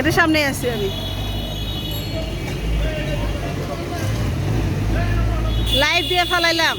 গেটের সামনে আছি আমি। লাইট দিয়ে ফালাইলাম।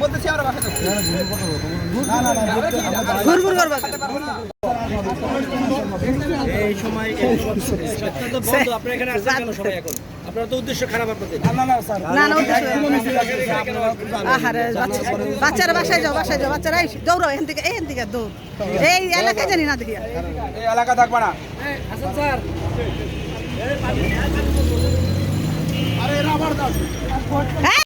বলতেছি আমরা বাসা না না না করবা এই সময় এই সপ্তাহ তো বন্ধ আপনারা এখানে আসছেন কেন সবাই এখন? আপনারা তো উদ্দেশ্য খারাপ আপনাদের। না না স্যার। না না আহারে বাচ্চারা বাসায় যাও বাসায় যাও বাচ্চারা এই দৌড়াও এখান থেকে এখান থেকে দৌড় এই এলাকায় জানি না দেখি এই এলাকা থাকবে না। হ্যাঁ?